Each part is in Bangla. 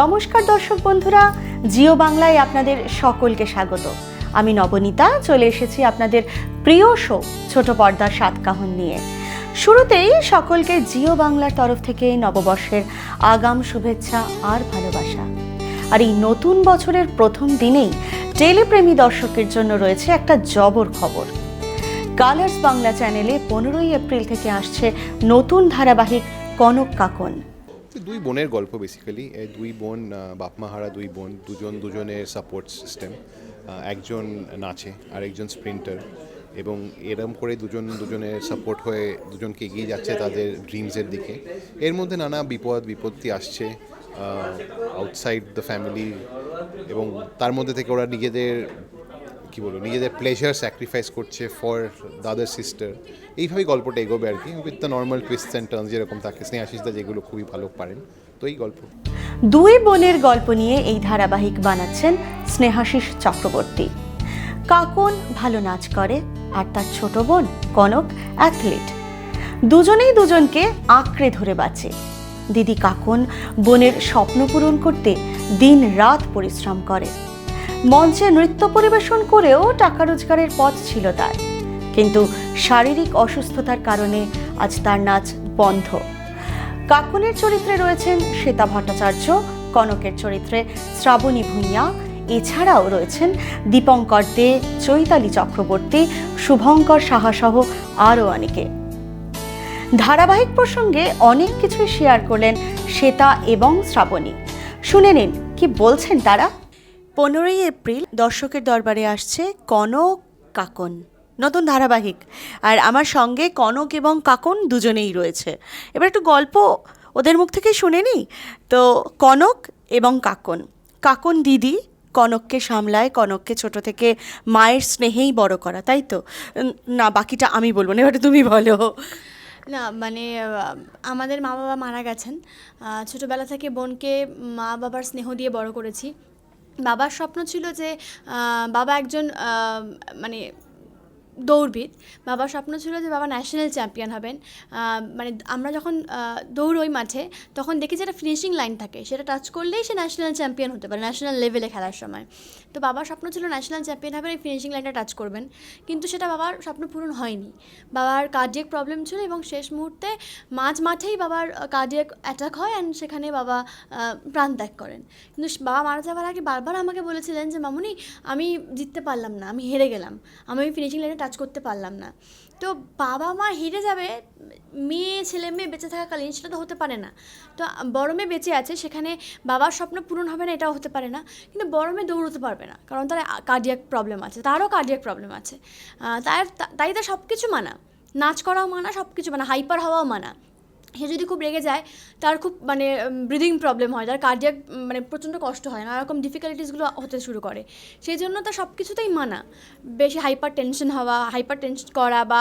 নমস্কার দর্শক বন্ধুরা, জিও বাংলায় আপনাদের সকলকে স্বাগত। আমি নবনীতা, চলে এসেছি আপনাদের প্রিয় শো, ছোট পর্দার সাতকাহন নিয়ে। শুরুতেই সকলকে জিও বাংলার তরফ থেকে নববর্ষের আগাম শুভেচ্ছা আর ভালোবাসা। আর এই নতুন বছরের প্রথম দিনেই টেলিপ্রেমী দর্শকের জন্য রয়েছে একটা জবর খবর। কালার্স বাংলা চ্যানেলে পনেরোই এপ্রিল থেকে আসছে নতুন ধারাবাহিক কনক কাকন। দুই বোনের গল্প বেসিক্যালি দুই বোন আহ, বাপমা হারা দুই বোন দুজন দুজনের সাপোর্ট সিস্টেম একজন নাচে আর একজন স্প্রিন্টার এবং এরম করে দুজন দুজনের সাপোর্ট হয়ে দুজনকে এগিয়ে যাচ্ছে তাদের ড্রিমসের দিকে। এর মধ্যে নানা বিপদ বিপত্তি আসছে আউটসাইড দ্য ফ্যামিলি এবং তার মধ্যে থেকে ওরা নিজেদের কি বলব, নিজেদের প্লেজার স্যাক্রিফাইস করছে ফর দাদার সিস্টার এইভাবেই গল্পটা এগোবে আর কি with the normal twist and turns যেরকম থাকে, স্নেহাশিসদা যেগুলো খুবই ভালো পারেন। তো এই গল্প। দুই বোনের গল্প নিয়ে এই ধারাবাহিক বানাচ্ছেন স্নেহাশিস চক্রবর্তী। কাকন ভালো নাচ করে, আর তার ছোট বোন কনক অ্যাথলিট দুজনেই দুজনকে আঁকড়ে ধরে বাঁচে। দিদি কাকন বোনের স্বপ্ন পূরণ করতে দিন রাত পরিশ্রম করে। মঞ্চে নৃত্য পরিবেশন করেও টাকা রোজগারের পথ ছিল তার। কিন্তু শারীরিক অসুস্থতার কারণে আজ তার নাচ বন্ধ। কাকনের চরিত্রে রয়েছেন শ্বেতা ভট্টাচার্য, কনকের চরিত্রে শ্রাবণী ভূঁইয়া, এছাড়াও রয়েছেন দীপঙ্কর দে, চৈতালি চক্রবর্তী, শুভঙ্কর সাহাসহ আরও অনেকে। ধারাবাহিক প্রসঙ্গে অনেক কিছুই শেয়ার করলেন শ্বেতা এবং শ্রাবণী। শুনে নিন, কি বলছেন তারা? পনেরোই এপ্রিল দর্শকের দরবারে আসছে কনক, কাকন। নতুন ধারাবাহিক। আর আমার সঙ্গে কনক এবং কাকন দুজনেই রয়েছে। এবার একটু গল্প ওদের মুখ থেকে শুনে নিই। তো কনক এবং কাকন। কাকন দিদি কনককে সামলায়, কনককে ছোট থেকে মায়ের স্নেহেই বড় করা, তাই তো? না, বাকিটা আমি বলব না, এবারে তুমি বলো। না মানে আমাদের মা বাবা মারা গেছেন। ছোটবেলা থেকে বোনকে মা বাবার স্নেহ দিয়ে বড় করেছি। বাবার স্বপ্ন ছিল যে বাবা একজন মানে দৌড়বিদ। বাবার স্বপ্ন ছিল যে বাবা ন্যাশনাল চ্যাম্পিয়ন হবেন। মানে আমরা যখন দৌড়ই মাঠে, তখন দেখি যে একটা ফিনিশিং লাইন থাকে। সেটা টাচ করলেই সে ন্যাশনাল চ্যাম্পিয়ন হতে পারে ন্যাশনাল লেভেলে খেলার সময়। তো বাবার স্বপ্ন ছিল ন্যাশনাল চ্যাম্পিয়ন হবেন, এই ফিনিশিং লাইনটা টাচ করবেন। কিন্তু সেটা বাবার স্বপ্ন পূরণ হয়নি। বাবার কার্ডিয়াক প্রবলেম ছিল এবং শেষ মুহূর্তে মাঝ মাঠেই বাবার কার্ডিয়াক অ্যাটাক হয় অ্যান্ড সেখানে বাবা প্রাণ ত্যাগ করেন। কিন্তু বাবা মারা যাওয়ার আগে বারবার আমাকে বলেছিলেন যে, মামুনি, আমি জিততে পারলাম না, আমি হেরে গেলাম। আমি ওই ফিনিশিং লাইনে টাচ করতে পারলাম না। তো বাবা মা হেরে যাবে, মেয়ে, ছেলে মেয়ে বেঁচে থাকাকালীন সেটা তো হতে পারে না। তো বড় মেয়ে বেঁচে আছে, সেখানে বাবার স্বপ্ন পূরণ হবে না, এটাও হতে পারে না। কিন্তু বড় মেয়ে দৌড়তে পারবে না, কারণ তার কার্ডিয়াক প্রবলেম আছে, তারও কার্ডিয়াক প্রবলেম আছে। তার, তাই তার সব কিছু মানা। নাচ করাও মানা সব কিছু মানা হাইপার হওয়াও মানা। সে যদি খুব রেগে যায় তার খুব মানে ব্রিদিং প্রবলেম হয় তার কার্ডিয়াক মানে প্রচণ্ড কষ্ট হয় নানা রকম ডিফিকাল্টিসগুলো হতে শুরু করে। সেই জন্য তার সব কিছুতেই মানা। বেশি হাইপার টেনশন হওয়া হাইপার টেনশন করা বা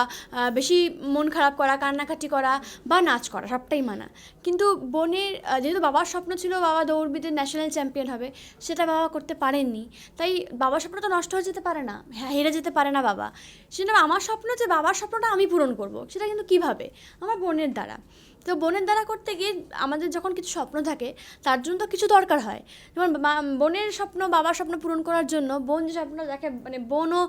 বেশি মন খারাপ করা কান্নাকাটি করা বা নাচ করা সবটাই মানা। কিন্তু বোনের যেহেতু বাবার স্বপ্ন ছিল বাবা দৌড়বিদে ন্যাশনাল চ্যাম্পিয়ন হবে সেটা বাবা করতে পারেননি। তাই বাবার স্বপ্ন তো নষ্ট হয়ে যেতে পারে না হ্যাঁ, হেরে যেতে পারে না বাবা। সেটা আমার স্বপ্ন যে বাবার স্বপ্নটা আমি পূরণ করব সেটা কিন্তু কীভাবে? আমার বোনের দ্বারা। তো বোনের দ্বারা করতে গিয়ে আমাদের যখন কিছু স্বপ্ন থাকে, তার জন্য তো কিছু দরকার হয়। যেমন বোনের স্বপ্ন, বাবার স্বপ্ন পূরণ করার জন্য বোন যে স্বপ্ন দেখে মানে বোনও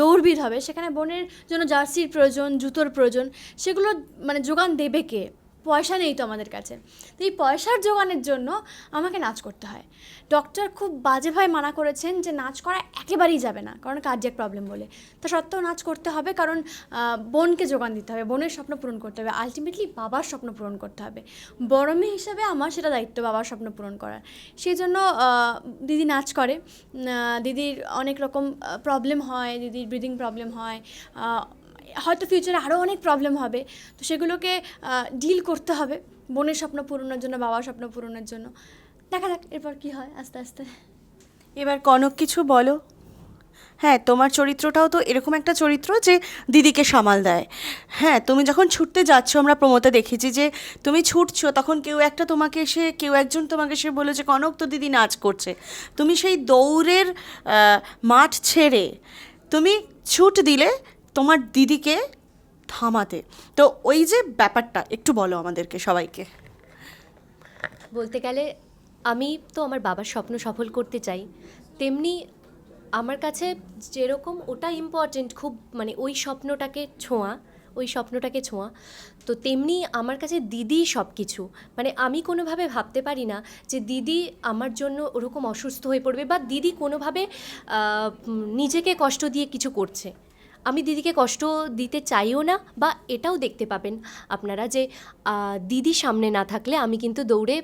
দৌড়বিদ হবে, সেখানে বোনের জন্য জার্সির প্রয়োজন, জুতোর প্রয়োজন, সেগুলো মানে যোগান দেবে কে? পয়সা নেই তো আমাদের কাছে। তো এই পয়সার যোগানের জন্য আমাকে নাচ করতে হয়। ডক্টর খুব বাজেভাবে মানা করেছেন যে নাচ করা একেবারেই যাবে না, কারণ কার্ডিয়াক প্রবলেম বলে। তা সত্ত্বেও নাচ করতে হবে, কারণ বোনকে যোগান দিতে হবে, বোনের স্বপ্ন পূরণ করতে হবে আলটিমেটলি বাবার স্বপ্ন পূরণ করতে হবে। বড় মেয়ে হিসাবে আমার সেটা দায়িত্ব, বাবার স্বপ্ন পূরণ করার। সেই জন্য দিদি নাচ করে। দিদির অনেক রকম প্রবলেম হয়, দিদির ব্রিদিং প্রবলেম হয় হয়তো ফিউচারে আরও অনেক প্রবলেম হবে। তো সেগুলোকে ডিল করতে হবে। বোনের স্বপ্ন পূরণের জন্য, বাবার স্বপ্ন পূরণের জন্য। দেখা যাক এরপর কী হয় আস্তে আস্তে। এবার কনক, কিছু বলো? হ্যাঁ তোমার চরিত্রটাও তো এরকম একটা চরিত্র যে দিদিকে সামাল দেয়। হ্যাঁ তুমি যখন ছুটতে যাচ্ছ, আমরা প্রমোতে দেখেছি যে তুমি ছুটছো, তখন কেউ একটা তোমাকে এসে, কেউ একজন তোমাকে এসে বলে যে, কনক, তো দিদি নাচ করছে। তুমি সেই দৌড়ের মাঠ ছেড়ে তুমি ছুট দিলে তোমার দিদিকে থামাতে। তো ওই যে ব্যাপারটা, একটু বলো আমাদেরকে সবাইকে। বলতে গেলে, আমি তো আমার বাবার স্বপ্ন সফল করতে চাই। তেমনি আমার কাছে যেরকম ওটা ইম্পর্টেন্ট খুব মানে ওই স্বপ্নটাকে ছোঁয়া, ওই স্বপ্নটাকে ছোঁয়া। তো তেমনি আমার কাছে দিদি সব কিছু মানে আমি কোনোভাবে ভাবতে পারি না যে দিদি আমার জন্য ওরকম অসুস্থ হয়ে পড়বে বা দিদি কোনোভাবে নিজেকে কষ্ট দিয়ে কিছু করছে। আমি দিদিকে কষ্ট দিতে চাইও না বা এটাও দেখতে পাবেন আপনারা যে দিদি সামনে না থাকলে আমি কিন্তু দৌড়ে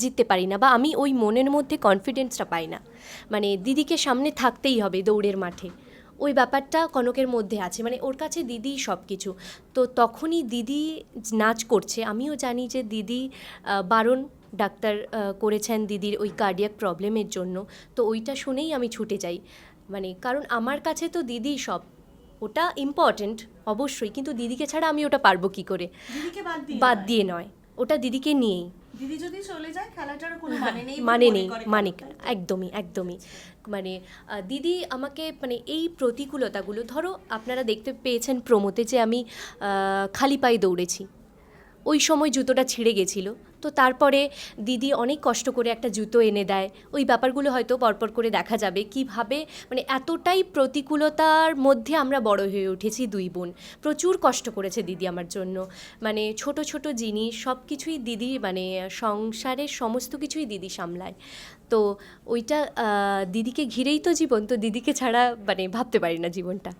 জিততে পারি না বা আমি ওই মনের মধ্যে কনফিডেন্সটা পাই না। মানে দিদিকে সামনে থাকতেই হবে দৌড়ের মাঠে। ওই ব্যাপারটা কনকের মধ্যে আছে। মানে ওর কাছে দিদি সব কিছু তো তখনই দিদি নাচ করছে। আমিও জানি যে দিদি বারণ ডাক্তার করেছেন দিদির ওই কার্ডিয়াক প্রবলেমের জন্য। তো ওইটা শুনেই আমি ছুটে যাই। মানে কারণ আমার কাছে তো দিদি সব। ওটা ইম্পর্টেন্ট অবশ্যই। কিন্তু দিদিকে ছাড়া আমি ওটা পারব কি করে? বাদ দিয়ে নয়। ওটা দিদিকে নিয়েই। দিদি যদি চলে যায় খেলাটার কোনো মানে নেই মানে নেই মানে একদমই একদমই। মানে দিদি আমাকে মানে এই প্রতিকূলতাগুলো ধরো আপনারা দেখতে পেয়েছেন প্রমোতে যে আমি খালি পায়ে দৌড়েছি। ওই সময় জুতোটা ছিঁড়ে গেছিল। তো তারপরে দিদি অনেক কষ্ট করে একটা জুতো এনে দেয়। ওই ব্যাপারগুলো হয়তো পরপর করে দেখা যাবে। কীভাবে? মানে এতটাই প্রতিকূলতার মধ্যে আমরা বড় হয়ে উঠেছি দুই বোন। প্রচুর কষ্ট করেছে দিদি আমার জন্য। মানে ছোট ছোট জিনিস সব কিছুই দিদি মানে সংসারের সমস্ত কিছুই দিদি সামলায়। তো ওইটা দিদিকে ঘিরেই তো জীবন। তো দিদিকে ছাড়া মানে ভাবতে পারি না জীবনটা।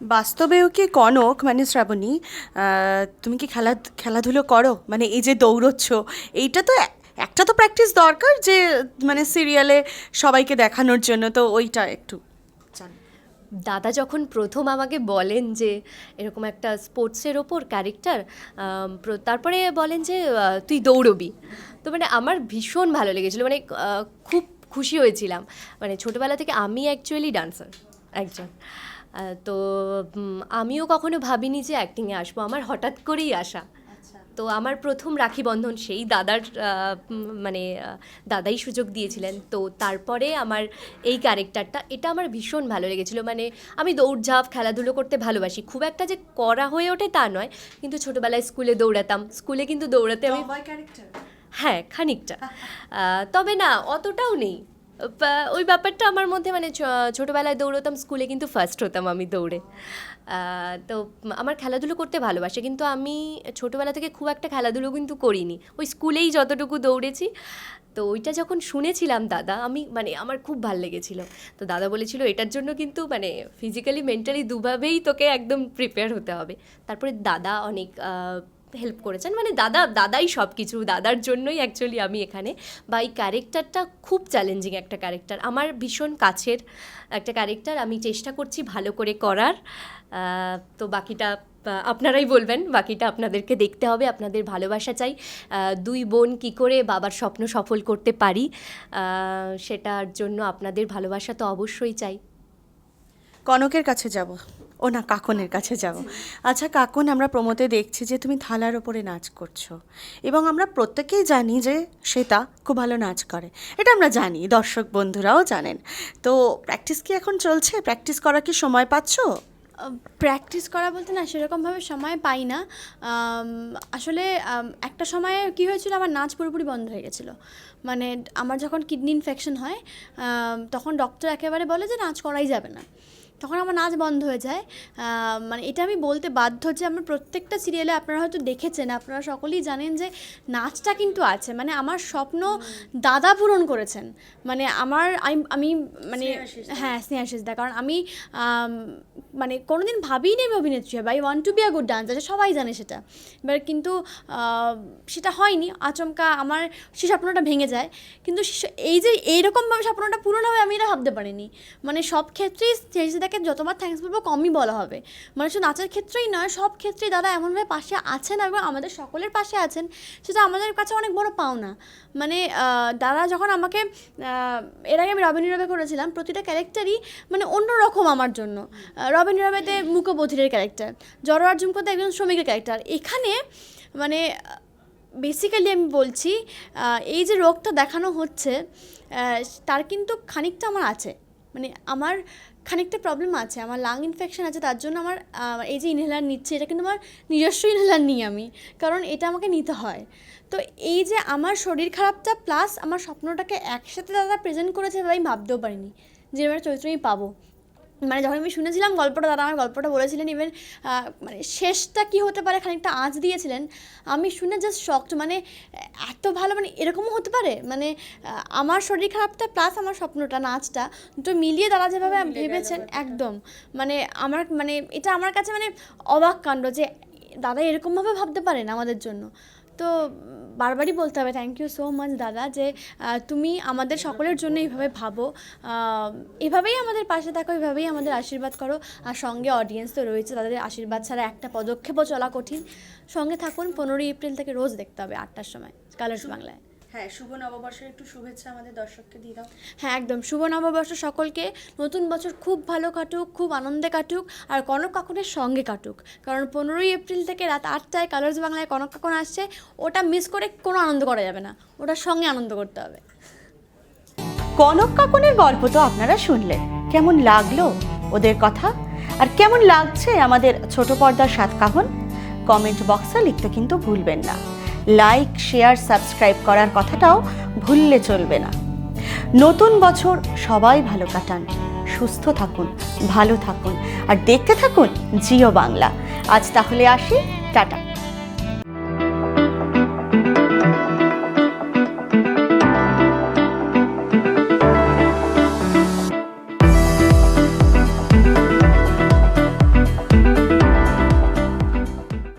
বাস্তবেও কি কনক? মানে শ্রাবণী তুমি কি খেলা, খেলাধুলো করো? মানে এই যে দৌড়চ্ছ, এইটা তো একটা তো প্র্যাকটিস দরকার যে মানে সিরিয়ালে সবাইকে দেখানোর জন্য, তো ওইটা একটু দাদা যখন প্রথম আমাকে বলেন যে, এরকম একটা স্পোর্টসের ওপর ক্যারেক্টার তারপরে বলেন যে তুই দৌড়বি। তো মানে আমার ভীষণ ভালো লেগেছিলো মানে খুব খুশি হয়েছিলাম। মানে ছোটোবেলা থেকে আমি অ্যাকচুয়ালি ডান্সার একজন। তো আমিও কখনো ভাবিনি যে অ্যাক্টিংয়ে আসব। আমার হঠাৎ করেই আসা তো আমার প্রথম রাখি বন্ধন সেই দাদার মানে দাদাই সুযোগ দিয়েছিলেন। তো তারপরে আমার এই ক্যারেক্টারটা এটা আমার ভীষণ ভালো লেগেছিল। মানে আমি দৌড়ঝাঁপ খেলাধুলো করতে ভালোবাসি। খুব একটা যে করা হয়ে ওঠে তা নয়। কিন্তু ছোটোবেলায় স্কুলে দৌড়াতাম। স্কুলে কিন্তু দৌড়াতে আমি হ্যাঁ খানিকটা। তবে না অতটাও নেই। ওই ব্যাপারটা আমার মধ্যে মানে ছোটোবেলায় দৌড়তাম, স্কুলে কিন্তু ফার্স্ট হতাম আমি দৌড়ে। তো আমার খেলাধুলো করতে ভালোবাসে, কিন্তু আমি ছোটোবেলা থেকে খুব একটা খেলাধুলো কিন্তু করিনি। ওই স্কুলেই যতটুকু দৌড়েছি, তো ওইটা যখন শুনেছিলাম দাদা, আমি মানে আমার খুব ভালো লেগেছিল। তো দাদা বলেছিল, এটার জন্য কিন্তু মানে ফিজিক্যালি মেন্টালি দুভাবেই তোকে একদম প্রিপেয়ার হতে হবে। তারপরে দাদা অনেক হেল্প করেছেন। মানে দাদা, দাদাই সব কিছু দাদার জন্যই অ্যাকচুয়ালি আমি এখানে। বা এই ক্যারেক্টারটা খুব চ্যালেঞ্জিং একটা ক্যারেক্টার আমার ভীষণ কাছের একটা ক্যারেক্টার আমি চেষ্টা করছি ভালো করে করার। তো বাকিটা আপনারাই বলবেন। বাকিটা আপনাদেরকে দেখতে হবে। আপনাদের ভালোবাসা চাই। দুই বোন কি করে বাবার স্বপ্ন সফল করতে পারি সেটার জন্য আপনাদের ভালোবাসা তো অবশ্যই চাই। কনকের কাছে যাব। ও না কাকনের কাছে যাব। আচ্ছা কাকন আমরা প্রমোতে দেখছি যে তুমি থালার ওপরে নাচ করছ। এবং আমরা প্রত্যেকেই জানি যে শ্বেতা খুব ভালো নাচ করে। এটা আমরা জানি দর্শক বন্ধুরাও জানেন। তো প্র্যাকটিস কি এখন চলছে? প্র্যাকটিস করা কি সময় পাচ্ছো? প্র্যাকটিস করা বলতে না সেরকমভাবে সময় পাই না। আসলে একটা সময়ে কি হয়েছিল আমার নাচ পুরোপুরি বন্ধ হয়ে গেছিল। মানে আমার যখন কিডনি ইনফেকশন হয় তখন ডক্টর একেবারে বলে যে নাচ করাই যাবে না। তখন আমার নাচ বন্ধ হয়ে যায়। মানে এটা আমি বলতে বাধ্য যে আমার প্রত্যেকটা সিরিয়ালে আপনারা হয়তো দেখেছেন আপনারা সকলেই জানেন যে নাচটা কিন্তু আছে। মানে আমার স্বপ্ন দাদা পূরণ করেছেন। মানে আমার আমি আমি মানে হ্যাঁ স্নেহাশিস দা। কারণ আমি মানে কোনোদিন ভাবিনি আমি অভিনেত্রী হবে I want to be a good dancer সবাই জানে সেটা। এবার কিন্তু সেটা হয়নি আচমকা আমার সে স্বপ্নটা ভেঙে যায়। কিন্তু এই যে এইরকমভাবে স্বপ্নটা পূরণ হবে আমি এটা ভাবতে পারিনি। মানে সব ক্ষেত্রেই স্টেজদাকে যতবার থ্যাঙ্কস বলব, কমই বলা হবে। মানে শুধু নাচের ক্ষেত্রেই নয়, সব ক্ষেত্রেই দাদা এমনভাবে পাশে আছেন এবং আমাদের সকলের পাশে আছেন, সেটা আমাদের কাছে অনেক বড় পাওনা। মানে দাদা যখন আমাকে এর আগে আমি রবিন রবে করেছিলাম, প্রতিটা ক্যারেক্টারই মানে অন্যরকম আমার জন্য। রবিন রবেতে মুখবধিরের ক্যারেক্টার জরোয়ার জুমকোতে একজন শ্রমিকের ক্যারেক্টার এখানে মানে বেসিক্যালি আমি বলছি এই যে রোগটা দেখানো হচ্ছে তার কিন্তু খানিকটা আমার আছে। মানে আমার খানিকটা প্রবলেম আছে, আমার লাং ইনফেকশন আছে, তার জন্য আমার এই যে ইনহেলার নিচ্ছে, এটা কিন্তু আমার নিজস্ব ইনহেলার নিই আমি, কারণ এটা আমাকে নিতে হয়। তো এই যে আমার শরীর খারাপটা প্লাস আমার স্বপ্নটাকে একসাথে দাদা প্রেজেন্ট করেছে আমি ভাবতেও পারিনি যে এবার চরিত্র আমি পাবো। মানে যখন আমি শুনেছিলাম গল্পটা দাদা আমার গল্পটা বলেছিলেন ইভেন মানে শেষটা কি হতে পারে খানিকটা আঁচ দিয়েছিলেন আমি শুনে জাস্ট শক্ট মানে এত ভালো মানে এরকমও হতে পারে? মানে আমার শরীর খারাপটা প্লাস আমার স্বপ্নটা নাচটা দুটো মিলিয়ে দাদা যেভাবে ভেবেছেন একদম। মানে আমার মানে এটা আমার কাছে মানে অবাক কাণ্ড যে দাদা এরকমভাবে ভাবতে পারেন আমাদের জন্য। তো বারবারই বলতে হবে থ্যাংক ইউ সো মাচ দাদা যে তুমি আমাদের সকলের জন্য এইভাবে ভাবো। এভাবেই আমাদের পাশে থাকো এভাবেই আমাদের আশীর্বাদ করো। আর সঙ্গে অডিয়েন্স তো রয়েছে তাদের আশীর্বাদ ছাড়া একটা পদক্ষেপও চলা কঠিন। সঙ্গে থাকুন পনেরোই এপ্রিল থেকে রোজ দেখতে হবে আটটার সময় কালার্স বাংলায়। হ্যাঁ শুভ নববর্ষের একটু শুভেচ্ছা আমাদের দর্শককে দিয়ে দাও। হ্যাঁ একদম। শুভ নববর্ষ সকলকে। নতুন বছর খুব ভালো কাটুক খুব আনন্দে কাটুক আর কনক কাকুনের সঙ্গে কাটুক। কারণ পনেরোই এপ্রিল থেকে রাত আটটায় কালার্স বাংলায় কনক কাকুন আসছে ওটা মিস করে কোনো আনন্দ করা যাবে না। ওটার সঙ্গে আনন্দ করতে হবে। কনক কাকনের গল্প তো আপনারা শুনলেন। কেমন লাগল ওদের কথা? আর কেমন লাগছে আমাদের ছোট পর্দার সাত কাহন? কমেন্ট বক্সে লিখতে কিন্তু ভুলবেন না। লাইক, শেয়ার, সাবস্ক্রাইব করার কথাটাও ভুললে চলবে না। নতুন বছর সবাই ভালো কাটান, সুস্থ থাকুন, ভালো থাকুন, আর দেখতে থাকুন জিও বাংলা। আজ তাহলে আসি, টাটা।